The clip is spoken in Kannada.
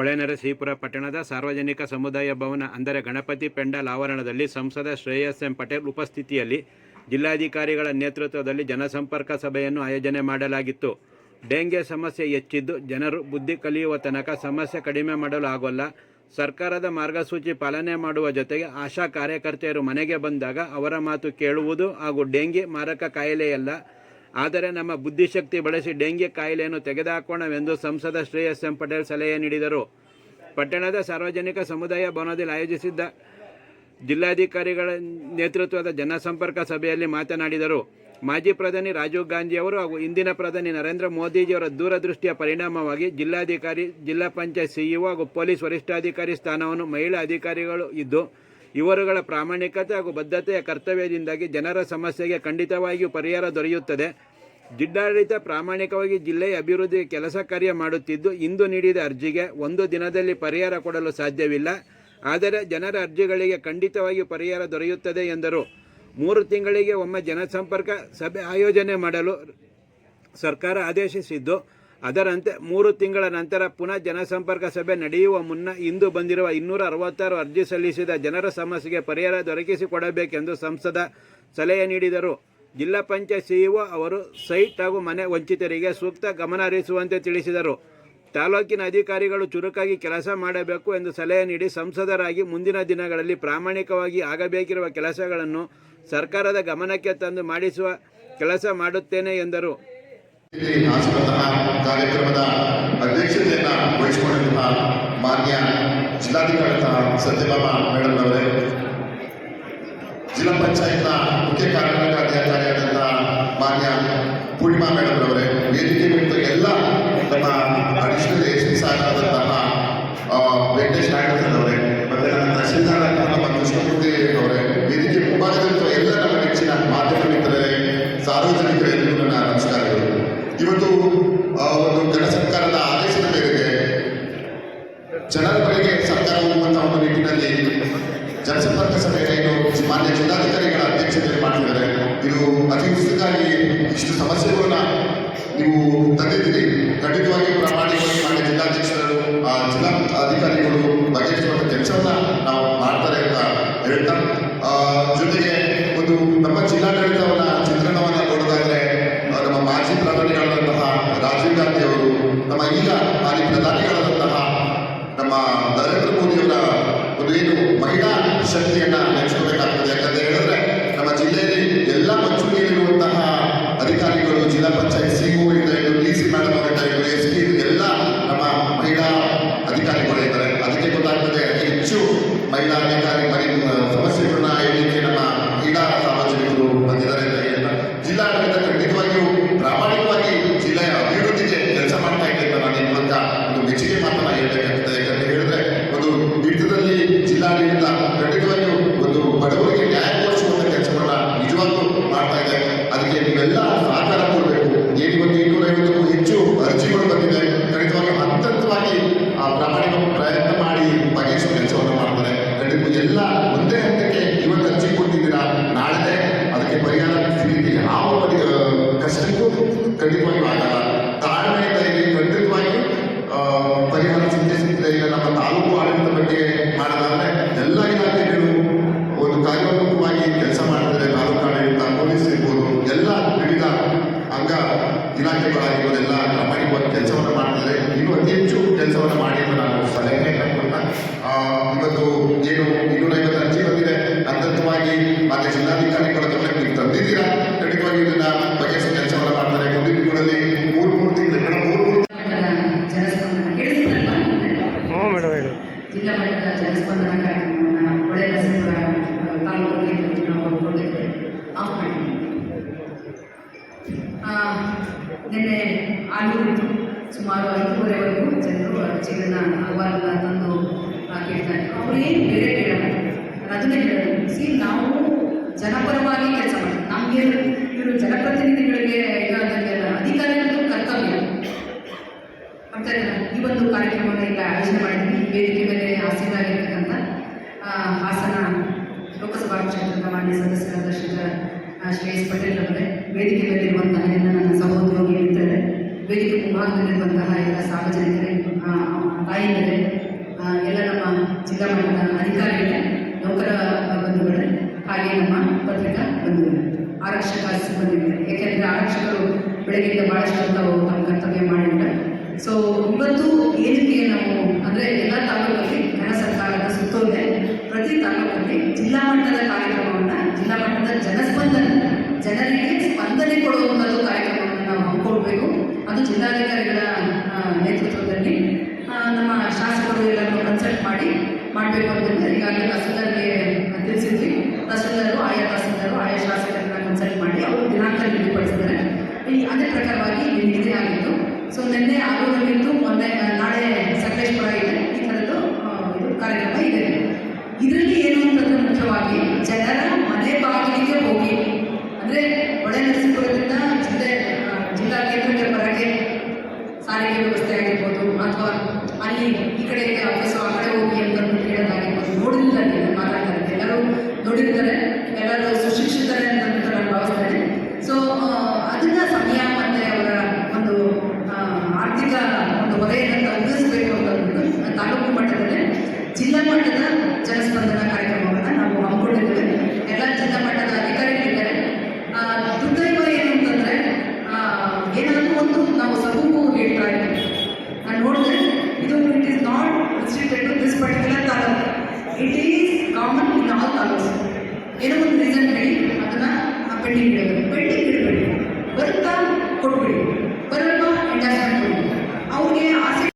ಹೊಳೆನರಸೀಪುರ ಪಟ್ಟಣದ ಸಾರ್ವಜನಿಕ ಸಮುದಾಯ ಭವನ, ಅಂದರೆ ಗಣಪತಿ ಪೆಂಡಲ್ ಆವರಣದಲ್ಲಿ ಸಂಸದ ಶ್ರೇಯಸ್ ಎಂ ಪಟೇಲ್ ಉಪಸ್ಥಿತಿಯಲ್ಲಿ ಜಿಲ್ಲಾಧಿಕಾರಿಗಳ ನೇತೃತ್ವದಲ್ಲಿ ಜನಸಂಪರ್ಕ ಸಭೆಯನ್ನು ಆಯೋಜನೆ ಮಾಡಲಾಗಿತ್ತು. ಡೆಂಗೆ ಸಮಸ್ಯೆ ಹೆಚ್ಚಿದ್ದು ಜನರು ಬುದ್ಧಿ ಕಲಿಯುವ ತನಕ ಸಮಸ್ಯೆ ಕಡಿಮೆ ಮಾಡಲು ಆಗೋಲ್ಲ. ಸರ್ಕಾರದ ಮಾರ್ಗಸೂಚಿ ಪಾಲನೆ ಮಾಡುವ ಜೊತೆಗೆ ಆಶಾ ಕಾರ್ಯಕರ್ತೆಯರು ಮನೆಗೆ ಬಂದಾಗ ಅವರ ಮಾತು ಕೇಳುವುದು ಹಾಗೂ ಡೆಂಗಿ ಮಾರಕ ಕಾಯಿಲೆಯಲ್ಲ ಆದರೆ ನಮ್ಮ ಬುದ್ಧಿಶಕ್ತಿ ಬಳಸಿ ಡೆಂಗಿ ಕಾಯಿಲೆಯನ್ನು ತೆಗೆದುಹಾಕೋಣವೆಂದು ಸಂಸದ ಶ್ರೇಯಸ್ ಎಂ ಪಟೇಲ್ ಸಲಹೆ ನೀಡಿದರು. ಪಟ್ಟಣದ ಸಾರ್ವಜನಿಕ ಸಮುದಾಯ ಭವನದಲ್ಲಿ ಆಯೋಜಿಸಿದ್ದ ಜಿಲ್ಲಾಧಿಕಾರಿಗಳ ನೇತೃತ್ವದ ಜನಸಂಪರ್ಕ ಸಭೆಯಲ್ಲಿ ಮಾತನಾಡಿದರು. ಮಾಜಿ ಪ್ರಧಾನಿ ರಾಜೀವ್ ಗಾಂಧಿಯವರು ಹಾಗೂ ಇಂದಿನ ಪ್ರಧಾನಿ ನರೇಂದ್ರ ಮೋದಿಜಿಯವರ ದೂರದೃಷ್ಟಿಯ ಪರಿಣಾಮವಾಗಿ ಜಿಲ್ಲಾಧಿಕಾರಿ, ಜಿಲ್ಲಾ ಪಂಚಾಯತ್ ಸಿಇಒ ಹಾಗೂ ಪೊಲೀಸ್ ವರಿಷ್ಠಾಧಿಕಾರಿ ಸ್ಥಾನವನ್ನು ಮಹಿಳಾ ಅಧಿಕಾರಿಗಳು ಇದ್ದು, ಇವರುಗಳ ಪ್ರಾಮಾಣಿಕತೆ ಹಾಗೂ ಬದ್ಧತೆಯ ಕರ್ತವ್ಯದಿಂದಾಗಿ ಜನರ ಸಮಸ್ಯೆಗೆ ಖಂಡಿತವಾಗಿಯೂ ಪರಿಹಾರ ದೊರೆಯುತ್ತದೆ. ಜಿಲ್ಲಾಡಳಿತ ಪ್ರಾಮಾಣಿಕವಾಗಿ ಜಿಲ್ಲೆಯ ಅಭಿವೃದ್ಧಿಗೆ ಕೆಲಸ ಕಾರ್ಯ ಮಾಡುತ್ತಿದ್ದು, ಇಂದು ನೀಡಿದ ಅರ್ಜಿಗೆ ಒಂದು ದಿನದಲ್ಲಿ ಪರಿಹಾರ ಕೊಡಲು ಸಾಧ್ಯವಿಲ್ಲ. ಆದರೆ ಜನರ ಅರ್ಜಿಗಳಿಗೆ ಖಂಡಿತವಾಗಿ ಪರಿಹಾರ ದೊರೆಯುತ್ತದೆ ಎಂದರು. ಮೂರು ತಿಂಗಳಿಗೆ ಒಮ್ಮೆ ಜನಸಂಪರ್ಕ ಸಭೆ ಆಯೋಜನೆ ಮಾಡಲು ಸರ್ಕಾರ ಆದೇಶಿಸಿದ್ದು, ಅದರಂತೆ ಮೂರು ತಿಂಗಳ ನಂತರ ಪುನಃ ಜನಸಂಪರ್ಕ ಸಭೆ ನಡೆಯುವ ಮುನ್ನ ಇಂದು ಬಂದಿರುವ ಇನ್ನೂರ ಅರವತ್ತಾರು ಅರ್ಜಿ ಸಲ್ಲಿಸಿದ ಜನರ ಸಮಸ್ಯೆಗೆ ಪರಿಹಾರ ದೊರಕಿಸಿಕೊಡಬೇಕೆಂದು ಸಂಸದ ಸಲಹೆ ನೀಡಿದರು. ಜಿಲ್ಲಾ ಪಂಚಾಯತ್ ಸಿಇಒ ಅವರು ಸೈಟ್ ಹಾಗೂ ಮನೆ ವಂಚಿತರಿಗೆ ಸೂಕ್ತ ಗಮನ ಹರಿಸುವಂತೆ ತಿಳಿಸಿದರು. ತಾಲೂಕಿನ ಅಧಿಕಾರಿಗಳು ಚುರುಕಾಗಿ ಕೆಲಸ ಮಾಡಬೇಕು ಎಂದು ಸಲಹೆ ನೀಡಿ ಸಂಸದರಾಗಿ ಮುಂದಿನ ದಿನಗಳಲ್ಲಿ ಪ್ರಾಮಾಣಿಕವಾಗಿ ಆಗಬೇಕಿರುವ ಕೆಲಸಗಳನ್ನು ಸರ್ಕಾರದ ಗಮನಕ್ಕೆ ತಂದು ಮಾಡಿಸುವ ಕೆಲಸ ಮಾಡುತ್ತೇನೆ ಎಂದರು. ಕಾರ್ಯಕ್ರಮದ ಅಧ್ಯಕ್ಷತೆಯನ್ನು ವಹಿಸಿಕೊಂಡಿರುವ ಮಾನ್ಯ ಜಿಲ್ಲಾಧಿಕಾರಿ ಸತ್ಯಭಾಮ ಮೇಡಮ್ ಅವರೇ ಜಿಲ್ಲಾ ಪಂಚಾಯತ್ನ ಮುಖ್ಯ ಕಾರ್ಯನಿರ್ವಹಣಾಧಿಕಾರಿಯಾದಂತಹ ಮಾನ್ಯ ಪೂರ್ಣಿಮಾ ಮೇಡಮ್ ಅವರೇ ವೇದಿಕೆ ಬಿಟ್ಟು ಎಲ್ಲ ನಮ್ಮ ಅಡಿಷನಲ್ ಏಜೆನ್ಸ್ ಆಗಿರುವಂತಹ ವೆಂಕಟೇಶ್ ನಾಯ್ಡ ಅವರೇ ಮತ್ತೆ ನನ್ನ ತಹಸೀಲ್ದಾರ್ ನಮ್ಮ ಕೃಷ್ಣಮೂರ್ತಿ ಅವರೇ ವೇದಿಕೆ ಮುಂಭಾಗದಲ್ಲಿರುವ ಎಲ್ಲ ನಮ್ಮ ನೆಚ್ಚಿನ ಮಾಧ್ಯಮ ಮಿತ್ರರೇ ಸಾರ್ವಜನಿಕರೆಲ್ಲರಿಗೂ ನನ್ನ ನಮಸ್ಕಾರಗಳು. ಇವತ್ತು ಒಂದು ಜನ ಸರ್ಕಾರದ ಆದೇಶದ ಮೇರೆಗೆ ಜನರ ಬಳಿಗೆ ಹೋಗುವಂತಹ ಒಂದು ನಿಟ್ಟಿನಲ್ಲಿ ಜನಸಂಪರ್ಕ ಸಭೆಯನ್ನು ಮಾನ್ಯ ಜಿಲ್ಲಾಧಿಕಾರಿಗಳ ಅಧ್ಯಕ್ಷತೆಯಲ್ಲಿ ಮಾಡಿದ್ದಾರೆ. ಇದು ಅತಿ ಉಚಿತವಾಗಿ ಇಷ್ಟು ಸಮಸ್ಯೆಗಳನ್ನ ನೀವು ತಂದಿದ್ದೀರಿ. ಖಂಡಿತವಾಗಿ ಪ್ರಾಮಾಣಿಕವಾಗಿ ಮಾನ್ಯ ಜಿಲ್ಲಾಧ್ಯಕ್ಷರು ಜಿಲ್ಲಾ ಅಧಿಕಾರಿಗಳು ಬಗೆಹರಿಸುವಂಥ ಕೆಲಸವನ್ನ ನಾವು ಮಾಡ್ತಾರೆ ಅಂತ ಹೇಳ್ತಾ ಆ, ಜೊತೆಗೆ ಒಂದು ನಮ್ಮ ಜಿಲ್ಲಾಡಳಿತವನ್ನ ಚಿತ್ರಣವನ್ನ ನೋಡೋದಾದ್ರೆ ಆ, ನಮ್ಮ ಮಾಜಿ ಪ್ರಧಾನಿಗಳಾದಂತಹ ರಾಜೀವ್ ಗಾಂಧಿ ಅವರು ನಮ್ಮ ಈಗ ಹಾಲಿ ಪ್ರಧಾನಿಗಳಾದಂತಹ ನಮ್ಮ ನರೇಂದ್ರ ಮೋದಿಯವರ ಒಂದು ಏನು ಮಹಿಳಾ ಶಕ್ತಿಯನ್ನ ನೆನೆಸ್ಕೋಬೇಕಾಗ್ತದೆ ಯಾಕಂತ ಹೇಳಿದ್ರೆ ನಮ್ಮ ಜಿಲ್ಲೆಯಲ್ಲಿ ಎಲ್ಲ ಮಂಚೂಣಿಯಲ್ಲಿರುವಂತಹ ಅಧಿಕಾರಿಗಳು ಜಿಲ್ಲಾ ಪಂಚಾಯತ್ ಸಿಇಒ ಇಂದ ಹಿಡಿದು ಡಿ ಸಿ ಮೇಡಮ್ ಅವರಿಂದ ಹಿಡಿದು ಎಸ್ ಪಿ ಎಲ್ಲ ನಮ್ಮ ಮಹಿಳಾ ಅಧಿಕಾರಿಗಳು ಇದ್ದಾರೆ ಅದಕ್ಕೆ ಗೊತ್ತಾಗ್ತದೆ ಅತಿ ಹೆಚ್ಚು ಮಹಿಳಾ ಅಧಿಕಾರಿ ಮರಿ ಸಮಸ್ಯೆಗಳನ್ನ ಹೇಳಲಿಕ್ಕೆ ನಮ್ಮ ಮಹಿಳಾ ಸಾರ್ವಜನಿಕರು ಬಂದಿದ್ದಾರೆ ಅಂತ ಹೇಳ್ತಾ ಜಿಲ್ಲಾಡಳಿತ ಖಂಡಿತವಾಗಿಯೂ ಪ್ರಾಮಾಣಿಕವಾಗಿ ಜಿಲ್ಲೆಯ ಅಭಿವೃದ್ಧಿಗೆ ಕೆಲಸ ಮಾಡ್ತಾ ಇದೆ ಅಂತ ನಾನು ಈ ಮೂಲಕ ಒಂದು ಮೆಚ್ಚುಗೆ ಮಾತನ್ನ ಹೇಳ್ಬೇಕಾಗ್ತದೆ ಯಾಕಂತ ಹೇಳಿದ್ರೆ ಒಂದು ಹಿಡಿತದಲ್ಲಿ ಜಿಲ್ಲಾಡಳಿತ ಖಂಡಿತವಾಗಿಯೂ ಒಂದು ಬಡವರಿಗೆ ನ್ಯಾಯ ಕೊಡಿಸುವಂತ ಕೆಲಸವನ್ನ ನಿಜವಾಗ್ಲೂ ಮಾಡ್ತಾ ಇದೆ ಅದಕ್ಕೆ ನೀವೆಲ್ಲ ಸಹಕಾರ ಕೊಡಬೇಕು ಏನು ಇವತ್ತು ಇನ್ನೂರೈವತ್ತಕ್ಕೂ ಹೆಚ್ಚು ಅರ್ಜಿಗಳು ಬಂದಿದೆ ಖಂಡಿತವಾಗಿ ಹಂತ ಹಂತವಾಗಿ ಆ ಪ್ರಾಮಾಣಿಕ ಪ್ರಯತ್ನ ಮಾಡಿ ಬಗೆಹರಿಸುವ ಕೆಲಸವನ್ನು ಮಾಡ್ತಾರೆ ಖಂಡಿತ ಎಲ್ಲ ಒಂದೇ ಹಂತಕ್ಕೆ ಇವತ್ತು ಅರ್ಜಿ ಕೊಟ್ಟಿದ್ದೀರಾ ನಾಳೆ ಅದಕ್ಕೆ ಪರಿಹಾರ ಸಿಗಲಿಕ್ಕೆ ಯಾವ ಪರಿ ಆ, ಕಷ್ಟಕ್ಕೂ ಖಂಡಿತವಾಗಿಯೂ ಆಗಲ್ಲ ತಾಳ್ಮೆಯಿಂದ ಇಲ್ಲಿ ಖಂಡಿತವಾಗಿಯೂ ಆ, ಪರಿಹಾರ ಸಿಕ್ಕೇ ಸಿಗ್ತದೆ ಈಗ ನಮ್ಮ ತಾಲೂಕು ಆಡಳಿತ ಬಗ್ಗೆ ಮಾಡೋದಾದ್ರೆ ಎಲ್ಲ ಇಲಾಖೆಗಳು ಒಂದು ಕಾರ್ಯೋನ್ಮುಖವಾಗಿ ಕೆಲಸ ಮಾಡ್ತಾರೆ ತಾಲೂಕು ಆಡಳಿತ ಪೊಲೀಸ್ ಇರ್ಬೋದು ಎಲ್ಲ ವಿವಿಧ ಅಂಗ ಇಲಾಖೆಗಳಾಗಿರ್ಬೋದು ಎಲ್ಲ ಪ್ರಾಮಾಣಿಕವಾಗಿ ಕೆಲಸವನ್ನು ಮಾಡ್ತಾರೆ ಇನ್ನೂ ಅತಿ ಹೆಚ್ಚು ಕೆಲಸವನ್ನು ಮಾಡಿ ಅಂತ ನಾನು ಸಲಹೆ ಕೊಡ್ತಾ ಆ, ಇವತ್ತು ಏನು ಇನ್ನೂರೈವತ್ತು ಅರ್ಜಿ ಬಂದಿದೆ. ಹಂತವಾಗಿ ಮಾನ್ಯ ಜಿಲ್ಲಾಧಿಕಾರಿಗಳ ಗಮನಕ್ಕೆ ನೀವು ತಂದಿದ್ದೀರಾ? ಖಂಡಿತವಾಗಿ ಇದನ್ನ ಬಗೆಹರಿಸುವ ಕೆಲಸವನ್ನು ಮಾಡ್ತಾರೆ. ಮುಂದಿನ ದಿನಗಳಲ್ಲಿ ಮೂರು ಮೂರು ತಿಂಗಳು ಮೇಡಮ್ ಮೂರು ಮೂರು ಜನಸ್ಪಂದನ ಕೇಳಿಸಿದ್ರಲ್ವಾ ಹ್ಞೂ ಮೇಡಮ್ ಹೇಳಿ. ಜಿಲ್ಲಾ ಮಟ್ಟದ ಜನಸ್ಪಂದನ ಕಾರ್ಯಕ್ರಮವನ್ನು ನಾವು ಆಫ್ ಮಾಡಿ ಆ, ನಿನ್ನೆ ಆಲೂರಿದ್ದು ಸುಮಾರು ಐದೂವರೆವರೆಗೂ ಜನರು ಅರ್ಜಿಗಳನ್ನ ಅಹವಾಲನ್ನ ತಂದು ಕೇಳ್ತಾರೆ ಅವ್ರು ಏನು ಬೇರೆ ಕೇಳಲ್ಲ ನಾನು ಅದನ್ನೇ ಹೇಳೋದು. ಸಿ ನಾವು ಜನಪರವಾಗಿ ಕೆಲಸ ಮಾಡ್ತೀವಿ. ನಮಗೆ ಇವರು ಜನಪ್ರತಿನಿಧಿಗಳಿಗೆ ಇದಾದಂಗೆಲ್ಲ ಅಧಿಕಾರಿಗಳು ಕರ್ತವ್ಯ. ಮಾಡ್ತಾರೆ ಈ ಒಂದು ಕಾರ್ಯಕ್ರಮವನ್ನು ಈಗ ಆಯೋಜನೆ ಮಾಡಿದ್ವಿ. ವೇದಿಕೆ ಮೇಲೆ ಆಸೀನಾಗಿರ್ತಕ್ಕಂಥ ಆ, ಹಾಸನ ಲೋಕಸಭಾ ಕ್ಷೇತ್ರದ ಮಾನ್ಯ ಸದಸ್ಯರಾದ ಶ್ರೇಯಸ್ ಪಟೇಲ್ ಅವರೇ ವೇದಿಕೆ ಮೇಲಿರುವಂತಹ ಎಲ್ಲ ನನ್ನ ಸಹೋದ್ಯೋಗಿ ವೇದಿಕೆ ಮುಂಭಾಗದಲ್ಲಿರುವಂತಹ ಎಲ್ಲ ಸಾರ್ವಜನಿಕರೇ ತಾಯಿಯರೇ ಎಲ್ಲ ನಮ್ಮ ಜಿಲ್ಲಾ ಮಟ್ಟದ ಅಧಿಕಾರಿಗಳೇ, ನೌಕರ ಬಂಧುಗಳೇ ಹಾಗೆ ನಮ್ಮ ಪತ್ರಿಕಾ ಬಂಧುಗಳೇ, ಆರಕ್ಷಕ ಸಿಬ್ಬಂದಿಗಳೇ. ಯಾಕೆಂದರೆ ಆರಕ್ಷಕರು ಬೆಳಗ್ಗೆಯಿಂದ ಭಾಳಷ್ಟು ತಾವು ತಮ್ಮ ಕರ್ತವ್ಯ ಮಾಡಿದ್ದಾರೆ ಸೊ ಇವತ್ತು ಏನಕ್ಕೆ ನಾವು, ಅಂದರೆ ಎಲ್ಲ ತಾಲೂಕಲ್ಲಿ ಕನ್ನಡ ಸರ್ಕಾರದ ಸುತ್ತೋಲೆ, ಪ್ರತಿ ತಾಲೂಕಲ್ಲಿ ಜಿಲ್ಲಾ ಮಟ್ಟದ ಕಾರ್ಯಕ್ರಮವನ್ನು, ಜಿಲ್ಲಾ ಮಟ್ಟದ ಜನಸ್ಪಂದನೆ, ಜನರಿಗೆ ಸ್ಪಂದನೆ ಕೊಡುವಂಥದ್ದು ಕಾರ್ಯಕ್ರಮವನ್ನು ನಾವು ಹಮ್ಮಿಕೊಳ್ಬೇಕು. ಅದು ಜಿಲ್ಲಾಧಿಕಾರಿಗಳ ನೇತೃತ್ವದಲ್ಲಿ ನಮ್ಮ ಶಾಸಕರು ಎಲ್ಲರನ್ನು ಕನ್ಸಲ್ಟ್ ಮಾಡಿ ಮಾಡಬೇಕು ಅಂತ ಈಗಾಗಲೇ ತಹಸೀಲ್ದಾರ್ಗೆ ತಿಳಿಸಿದ್ವಿ. ತಹಸೀಲ್ದಾರು, ಆಯಾ ತಹಸೀಲ್ದಾರು, ಆಯಾ ಶಾಸಕರನ್ನ ಕನ್ಸಲ್ಟ್ ಮಾಡಿ ಅವರು ದಿನಾಂಕ ನಿಗದಿಪಡಿಸಿದ್ದಾರೆ ಈ ಅದೇ ಪ್ರಕಾರವಾಗಿ ನಿಗದಿ ಆಗಿತ್ತು ಸೊ ನಿನ್ನೆ ಆಲೂರಲ್ಲಿತ್ತು ಮೊನ್ನೆ ನಾಳೆ ಸಕಲೇಶ್ಪುರ ಇದೆ. ಈ ಥರದ್ದು ಇದು ಕಾರ್ಯಕ್ರಮ ಇದೆ. ಇದರಲ್ಲಿ ಏನು ಅಂತಂದ್ರೆ ಮುಖ್ಯವಾಗಿ ಜನರ ಮನೆ ಬಾಗಿಲಿಗೆ ಹೋಗಿ, ಅಂದರೆ ಒಳ ನರಸೀಪುರದಿಂದ ಜಿಲ್ಲೆ ಜಿಲ್ಲಾ ಕೇಂದ್ರಕ್ಕೆ ಬರಕ್ಕೆ ಸಾರಿಗೆ ವ್ಯವಸ್ಥೆ ಆಗಿರ್ಬೋದು ಅಥವಾ ಈ ಕಡೆ ಆಫೀಸು ಆ ಕಡೆ ಹೋಗಿ ಅಂತ ಹೇಳೋದಾಗಿರ್ಬೋದು ಇದನ್ನ ಮಾತಾಡ್ತಾರೆ ಎಲ್ಲರೂ ನೋಡಿರ್ತಾರೆ. ಎಲ್ಲರೂ ಸುಶಿಕ್ಷಿತರೆ ಅಂತ ನಾನು ಭಾವಿಸ್ತೇನೆ ಸೊ ಅದನ್ನ ಸಮಯ ಮತ್ತು ಅವರ ಒಂದು ಆರ್ಥಿಕ ಒಂದು ಹೊರೆಯನ್ನು ತಗ್ಗಿಸಬೇಕು ಅಂತ ತಾಲೂಕು ಮಟ್ಟದಲ್ಲಿ ಜಿಲ್ಲಾ ಮಟ್ಟದ ಜನಸ್ಪಂದನ ಕಾರ್ಯಕ್ರಮವನ್ನು ನಾವು it is common in all taluks ಏನೋ ಒಂದು ರೀಸನ್ ಹೇಳಿ ಅದನ್ನು ಪೆಂಡಿಂಗ್ ಇಡಬೇಕು ಪೆಂಡಿಂಗ್ ಇಡಬೇಡಿ ಬರ್ತಾ ಕೊಟ್ಬಿಡಿ